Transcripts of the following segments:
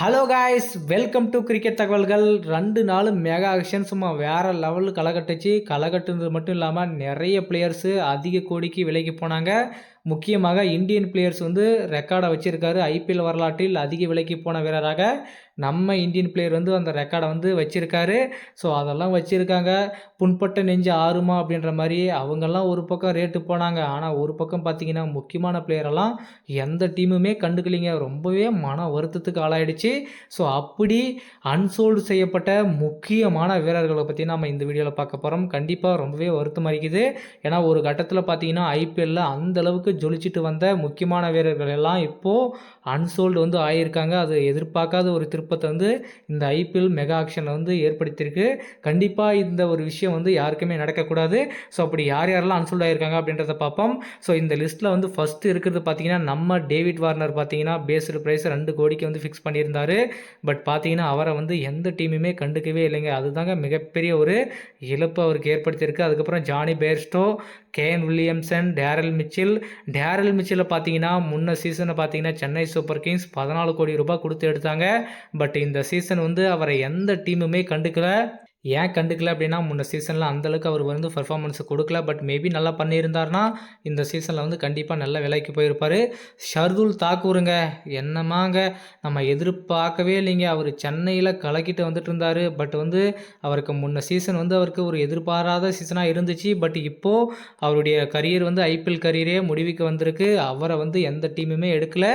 Hello guys welcome to cricket தகவல்கள் ரெண்டு நாளும் மெகா ஆக்ஷன் சும்மா வேறு லெவலில் களை கட்டுச்சு. களை கட்டுனது மட்டும் இல்லாமல் நிறைய பிளேயர்ஸு அதிக கோடிக்கு விலைக்கு போனாங்க. முக்கியமாக இந்தியன் பிளேயர்ஸ் வந்து ரெக்கார்டை வச்சுருக்காரு. ஐபிஎல் வரலாற்றில் அதிக விலைக்கு போன வீரராக நம்ம இந்தியன் பிளேயர் வந்து அந்த ரெக்கார்டை வந்து வச்சுருக்காரு. ஸோ அதெல்லாம் வச்சுருக்காங்க. புண்பட்ட நெஞ்சு ஆறுமா அப்படின்ற மாதிரி அவங்கெல்லாம் ஒரு பக்கம் ரேட்டு போனாங்க. ஆனால் ஒரு பக்கம் பார்த்தீங்கன்னா முக்கியமான பிளேயரெல்லாம் எந்த டீமுமே கண்டுக்கலிங்க. ரொம்பவே மன வருத்தத்துக்கு ஆளாயிடுச்சு. ஸோ அப்படி அன்சோல்டு செய்யப்பட்ட முக்கியமான வீரர்களை பற்றி நம்ம இந்த வீடியோவில் பார்க்க போகிறோம் கண்டிப்பாக ரொம்பவே வருத்தம் இருக்குது ஏன்னா ஒரு கட்டத்தில் பார்த்தீங்கன்னா ஐபிஎல்லில் அந்தளவுக்கு அளவுக்கு ஜொலிச்சிட்டு வந்த முக்கியமான வீரர்கள் எல்லாம் இப்போது அன்சோல்டு வந்து ஆகியிருக்காங்க அது எதிர்பார்க்காத ஒரு திருப்பத்தை வந்து இந்த ஐபிஎல் மெகா ஆக்ஷனில் வந்து ஏற்படுத்தியிருக்கு. கண்டிப்பாக இந்த ஒரு விஷயம் வந்து யாருக்குமே நடக்கக்கூடாது. ஸோ அப்படி யார் யாரெல்லாம் அன்சோல்ட் ஆகியிருக்காங்க அப்படின்றத பார்ப்போம். ஸோ இந்த லிஸ்ட்டில் வந்து ஃபஸ்ட்டு இருக்கிறது பார்த்தீங்கன்னா நம்ம டேவிட் வார்னர் பார்த்தீங்கன்னா பேஸ்டு ப்ரைஸ் ரெண்டு கோடிக்கு வந்து ஃபிக்ஸ் பண்ணியிருந்தாரு. பட் பார்த்தீங்கன்னா அவரை வந்து எந்த டீமுமே கண்டுக்கவே இல்லைங்க. அதுதாங்க மிகப்பெரிய ஒரு இழப்பு அவருக்கு ஏற்படுத்தியிருக்கு. அதுக்கப்புறம் Jonny Bairstow Kane Williamson Daryl Mitchell. Daryl Mitchell பார்த்தீங்கன்னா முன்ன சீசனை பார்த்தீங்கன்னா சென்னை சூப்பர் கிங்ஸ் பதினாலு கோடி ரூபாய் கொடுத்து எடுத்தாங்க. பட் இந்த சீசன் வந்து அவரை எந்த டீமுமே கண்டுக்கல. ஏன் கண்டுக்கல அப்படின்னா முன்ன சீசனில் அந்தளவுக்கு அவர் வந்து பர்ஃபார்மன்ஸ் கொடுக்கல. பட் மேபி நல்லா பண்ணியிருந்தார்னா இந்த சீசனில் வந்து கண்டிப்பாக நல்ல விலைக்கு போயிருப்பார். ஷர்துல் தாக்கூருங்க. என்னமாங்க நம்ம எதிர்பார்க்கவே இல்லைங்க. அவர் சென்னையில் கலக்கிட்டு வந்துட்டு இருந்தார் பட் வந்து அவருக்கு முன்ன சீசன் வந்து அவருக்கு ஒரு எதிர்பாராத சீசனாக இருந்துச்சு. பட் இப்போது அவருடைய கரியர் வந்து ஐபிஎல் கரியரே முடிவுக்கு வந்திருக்கு. அவரை வந்து எந்த டீமுமே எடுக்கல.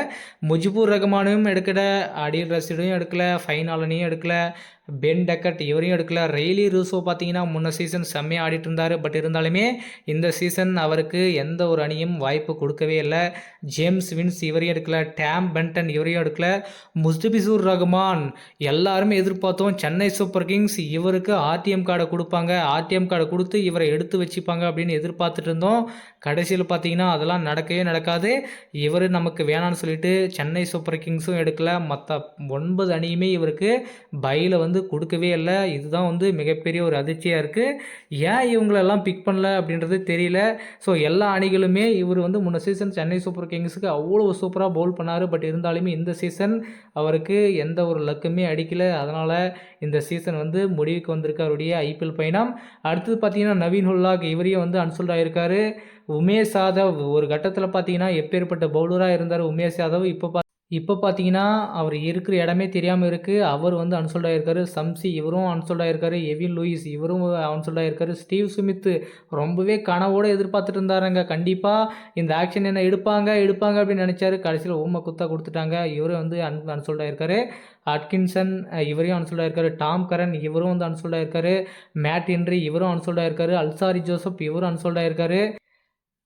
முஜிபூர் ரஹ்மானையும் எடுக்கலை. அடில் ரசீடையும் எடுக்கலை. ஃபைனாலனையும் எடுக்கல. பென் டக்கட் இவரையும் எடுக்கல. ரெய்லி ரூசோ பார்த்தீங்கன்னா முன்ன சீசன் செம்மையாக ஆடிட்டு இருந்தார். பட் இருந்தாலுமே இந்த சீசன் அவருக்கு எந்த ஒரு அணியும் வாய்ப்பு கொடுக்கவே இல்லை. ஜேம்ஸ் வின்ஸ் இவரையும் எடுக்கல. டேம் பென்டன் இவரையும் எடுக்கல. முஸ்துபிசூர் ரஹ்மான் எல்லாருமே எதிர்பார்த்தோம். சென்னை சூப்பர் கிங்ஸ் இவருக்கு ஆர்டிஎம் கார்டை கொடுப்பாங்க. ஆர்டிஎம் கார்டை கொடுத்து இவரை எடுத்து வச்சுப்பாங்க அப்படின்னு எதிர்பார்த்துட்டு இருந்தோம். கடைசியில் பார்த்தீங்கன்னா அதெல்லாம் நடக்கவே நடக்காது. இவர் நமக்கு வேணான்னு சொல்லிட்டு சென்னை சூப்பர் கிங்ஸும் எடுக்கல. மற்ற ஒன்பது அணியுமே இவருக்கு பையில் வந்து கொடுக்கவே இல்லை. இதுதான் வந்து மிகப்பெரிய ஒரு அதிர்ச்சியாக இருக்குது ஏன் இவங்களெல்லாம் பிக் பண்ணல அப்படின்றது தெரியல. ஸோ எல்லா அணிகளுமே இவர் வந்து முன்ன சீசன் சென்னை சூப்பர் கிங்ஸுக்கு அவ்வளோ சூப்பராக பவுல் பண்ணார். பட் இருந்தாலுமே இந்த சீசன் அவருக்கு எந்த ஒரு லக்குமே அடிக்கலை. அதனால் இந்த சீசன் வந்து முடிவுக்கு வந்திருக்கு அவருடைய ஐபிஎல் பயணம். அடுத்தது பார்த்தீங்கன்னா நவீன் ஹுல்லாக் இவரையும் வந்து அன்சோல்ட் ஆகிருக்காரு உமேஷ் யாதவ் ஒரு கட்டத்தில் பார்த்தீங்கன்னா எப்பேற்பட்ட பவுலராக இருந்தார். உமேஷ் யாதவ் இப்போ இப்போ பார்த்தீங்கன்னா அவர் இருக்கிற இடமே தெரியாமல் இருக்குது அவர் வந்து அன்சோல்ட் ஆகிருக்காரு சம்சி இவரும் அன்சோல்ட் ஆகிருக்காரு எவின் லூயிஸ் இவரும் அன்சோல்ட் ஆகிருக்காரு ஸ்டீவ் சுமித் ரொம்பவே கனவோடு எதிர்பார்த்துட்டு இருந்தாருங்க. கண்டிப்பாக இந்த ஆக்ஷன் என்ன எடுப்பாங்க எடுப்பாங்க அப்படின்னு நினச்சாரு. கடைசியில் ஊமை குத்தா கொடுத்துட்டாங்க. இவரும் வந்து அன் அன்சோல்ட் ஆகிருக்காரு அட்கின்சன் இவரையும் அன்சோல்ட் ஆகிருக்காரு டாம் கரன் இவரும் வந்து அன்சோல்ட் ஆகிருக்காரு மேட் ஹென்ரி இவரும் அன்சோல்ட் ஆகிருக்காரு அல்சாரி ஜோசப் இவரும் அன்சோல்ட் ஆகிருக்காரு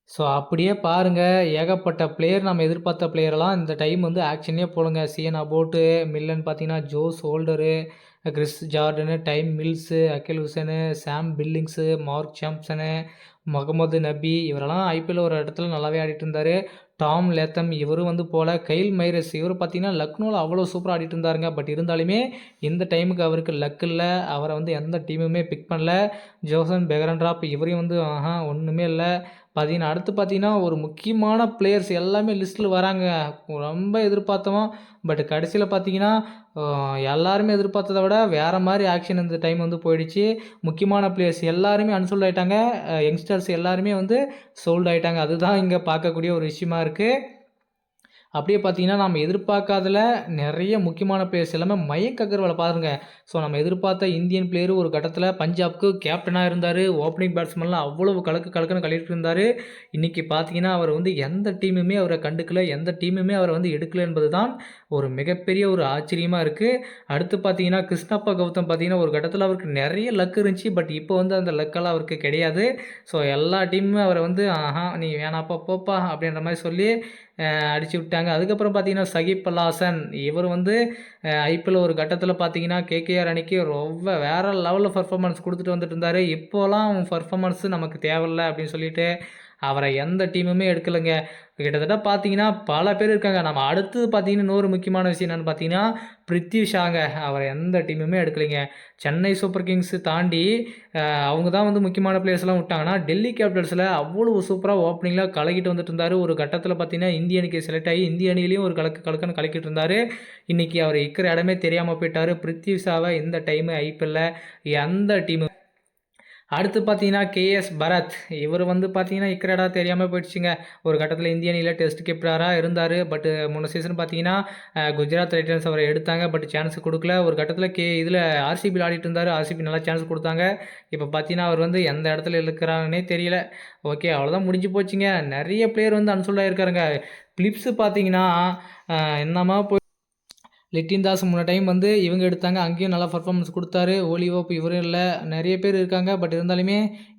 ஸோ அப்படியே பாருங்கள் ஏகப்பட்ட பிளேயர் நம்ம எதிர்பார்த்த பிளேயரெல்லாம் இந்த டைம் வந்து ஆக்ஷனே போடுங்க. சிஎன் அபோட்டு மில்லன் பார்த்தீங்கன்னா Jos Holder Chris Jordan Tymal Mills Akeal Hosein Sam Billings Mark Samson Mohammad Nabi இவரெல்லாம் ஐபிஎல் ஒரு இடத்துல நல்லாவே ஆடிட்டு இருந்தார். டாம் லேத்தம் இவரும் வந்து போல். கைல் மைரஸ் இவர் பார்த்தீங்கன்னா லக்னோவில் அவ்வளோ சூப்பராக ஆடிட்டு இருந்தாருங்க. பட் இருந்தாலுமே இந்த டைமுக்கு அவருக்கு லக் இல்லை. அவரை வந்து எந்த டீமுமே பிக் பண்ணல. ஜோசன் பெகரன்ட்ராப் இவரையும் வந்து ஆஹா ஒன்றுமே இல்லை. பார்த்தீங்கன்னா அடுத்து பார்த்தீங்கன்னா ஒரு முக்கியமான பிளேயர்ஸ் எல்லாமே லிஸ்ட்டில் வராங்க. ரொம்ப எதிர்பார்த்தோம். பட் கடைசியில் பார்த்தீங்கன்னா எல்லாருமே எதிர்பார்த்ததை விட வேறு மாதிரி ஆக்ஷன் இந்த டைம் வந்து போயிடுச்சு. முக்கியமான பிளேயர்ஸ் எல்லாருமே அன்சோல்ட் ஆகிட்டாங்க யங்ஸ்டர்ஸ் எல்லாருமே வந்து சோல்ட் ஆகிட்டாங்க அதுதான் இங்கே பார்க்கக்கூடிய ஒரு விஷயமா இருக்குது அப்படியே பார்த்தீங்கன்னா நம்ம எதிர்பார்க்காதல நிறைய முக்கியமான பிளேயர்ஸ் எல்லாமே மயக் அகர்வாலை பாருங்க. ஸோ நம்ம எதிர்பார்த்த இந்தியன் பிளேயர் ஒரு கட்டத்தில் பஞ்சாப்க்கு கேப்டனாக இருந்தார் ஓப்பனிங் பேட்ஸ்மேன்லாம் அவ்வளவு கலக்கு கலக்குன்னு கழிட்டு இருந்தார். இன்றைக்கி பார்த்தீங்கன்னா அவர் வந்து எந்த டீமுமே அவரை கண்டுக்கல எந்த டீமுமே அவரை வந்து எடுக்கல என்பது தான் ஒரு மிகப்பெரிய ஒரு ஆச்சரியமாக இருக்குது அடுத்து பார்த்தீங்கன்னா கிருஷ்ணப்பா கௌதம் பார்த்தீங்கன்னா ஒரு கட்டத்தில் அவருக்கு நிறைய லக் இருந்துச்சு. பட் இப்போ வந்து அந்த லக்கெல்லாம் அவருக்கு கிடையாது. ஸோ எல்லா டீமுமே அவரை வந்து ஆஹா நீ வேணாப்பா போப்பா அப்படின்ற மாதிரி சொல்லி அடிச்சு விட்டாங்க. அதுக்கப்புறம் பார்த்தீங்கன்னா சகிப் அல்லாசன் இவர் வந்து ஐபிஎல் ஒரு கட்டத்தில் பார்த்தீங்கன்னா கேகேஆர் அணிக்கு ரொம்ப வேறு லெவலில் பர்ஃபார்மன்ஸ் கொடுத்துட்டு வந்துட்டு இருந்தார். இப்போலாம் பர்ஃபார்மன்ஸு நமக்கு தேவையில்லை அப்படின்னு சொல்லிட்டு அவரை எந்த டீமுமே எடுக்கலைங்க. கிட்டத்தட்ட பார்த்தீங்கன்னா பல பேர் இருக்காங்க. நம்ம அடுத்தது பார்த்தீங்கன்னா இன்னொரு முக்கியமான விஷயம் என்னென்னு பார்த்தீங்கன்னா பிருத்வி ஷாங்க அவரை எந்த டீமுமே எடுக்கலைங்க. சென்னை சூப்பர் கிங்ஸ் தாண்டி அவங்க தான் வந்து முக்கியமான பிளேயர்ஸ்லாம் விட்டாங்கன்னா டெல்லி கேபிட்டல்ஸில் அவ்வளோ சூப்பராக ஓப்பனிங்கில் கலக்கிட்டு வந்துட்டு இருந்தார். ஒரு கட்டத்தில் பார்த்தீங்கன்னா இந்திய அணிக்கு செலக்ட் ஆகி இந்திய அணியிலையும் ஒரு கலக்கு கலக்குன்னு கலக்கிட்டு இருந்தார். இன்றைக்கி அவர் இருக்கிற இடமே தெரியாமல் போயிட்டார். பிருத்வி ஷாவை இந்த டைமு ஐபிஎல்ல எந்த டீமு அடுத்து பார்த்தீங்கன்னா கேஎஸ் பரத். இவர் வந்து பார்த்தீங்கன்னா இக்கரடா தெரியாமல் போயிடுச்சுங்க. ஒரு கட்டத்தில் இந்திய அணியில் டெஸ்ட் கீப்பராக இருந்தார். பட்டு முன்ன சீசன் பார்த்தீங்கன்னா குஜராத் டைட்டன்ஸ் அவரை எடுத்தாங்க. பட் சான்ஸ் கொடுக்கல. ஒரு கட்டத்தில் கே இதில் ஆர்சிபியில் ஆடிட்டு இருந்தார். ஆர்சிபி நல்லா சான்ஸ் கொடுத்தாங்க. இப்போ பார்த்தீங்கன்னா அவர் வந்து எந்த இடத்துல இருக்கிறாங்கன்னே தெரியல. ஓகே அவ்வளோதான் முடிஞ்சு போச்சுங்க. நிறைய பிளேயர் வந்து அன்சோல்டாக இருக்காருங்க பிலிப்ஸு பார்த்தீங்கன்னா என்னமா போய் லிட்டின் தாஸ் முன்ன டைம் வந்து இவங்க எடுத்தாங்க. அங்கேயும் நல்லா பர்ஃபார்மன்ஸ் கொடுத்தாரு. ஓலிவோப் இவரும் இல்லை. நிறைய பேர் இருக்காங்க. பட் இருந்தாலுமே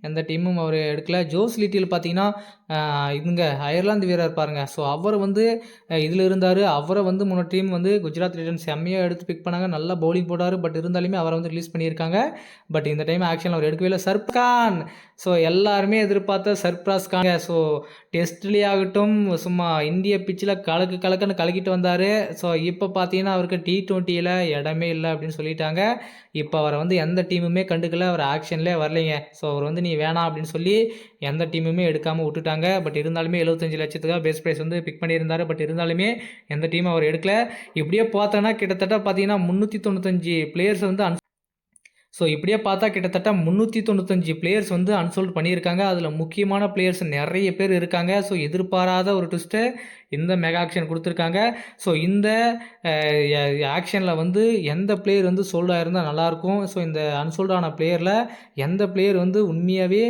எந்த டீமும் அவர் எடுக்கல. ஜோஸ் லிட்டியில் பார்த்தீங்கன்னா இதுங்க இவங்க அயர்லாந்து வீரர் பாருங்க. ஸோ அவர் வந்து இதில் இருந்தார். அவரை வந்து முன்ன டீம் வந்து குஜராத் டைட்டன்ஸ் செம்மையாக எடுத்து பிக் பண்ணாங்க. நல்லா பவுலிங் போட்டார். பட் இருந்தாலுமே அவரை வந்து ரிலீஸ் பண்ணியிருக்காங்க. பட் இந்த டைம் ஆக்ஷன் அவர் எடுக்கவே இல்லை. சர்ப்கான்! ஸோ எல்லாருமே எதிர்பார்த்த சர்ப்ராஸ் காங்க ஸோ டெஸ்ட்லேயே ஆகட்டும் சும்மா இந்திய பிச்சில் கலக்கு கலக்குன்னு கலக்கிட்டு வந்தார். ஸோ இப்போ பார்த்தீங்கன்னா அவருக்கு டி டுவெண்ட்டியில் இடமே இல்லை அப்படின்னு சொல்லிட்டாங்க. இப்போ அவரை வந்து எந்த டீமுமே கண்டுக்கல அவர் ஆக்ஷன்லேயே வரலைங்க. ஸோ அவர் வந்து நீ வேணாம் அப்படின்னு சொல்லி எந்த டீமுமே எடுக்காமல் விட்டுட்டாங்க. பட் இருந்தாலுமே எழுபத்தஞ்சு லட்சத்துக்காக பேஸ் ப்ரைஸ் வந்து பிக் பண்ணியிருந்தாரு. பட் இருந்தாலுமே எந்த டீமும் அவர் எடுக்கல. இப்படியே பார்த்தோன்னா கிட்டத்தட்ட பார்த்தீங்கன்னா முந்நூற்றி தொண்ணூத்தஞ்சு பிளேயர்ஸ் வந்து un- ஸோ இப்படியே பார்த்தா கிட்டத்தட்ட முந்நூற்றி தொண்ணூத்தஞ்சு பிளேயர்ஸ் வந்து அன்சோல்ட் பண்ணியிருக்காங்க. அதில் முக்கியமான பிளேயர்ஸ் நிறைய பேர் இருக்காங்க. ஸோ எதிர்பாராத ஒரு ட்விஸ்ட்டை இந்த மெகா ஆக்ஷன் கொடுத்துருக்காங்க. ஸோ இந்த ஆக்ஷனில் வந்து எந்த பிளேயர் வந்து சோல்டாக இருந்தால் நல்லாயிருக்கும்? ஸோ இந்த அன்சோல்ட் ஆன பிளேயரில் எந்த பிளேயர் வந்து உண்மையாகவே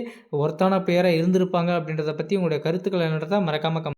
ஒர்த்தான பிளேயராக இருந்திருப்பாங்க அப்படின்றத பற்றி உங்களுடைய கருத்துக்கள் என்னன்றதை மறக்காமல் கம்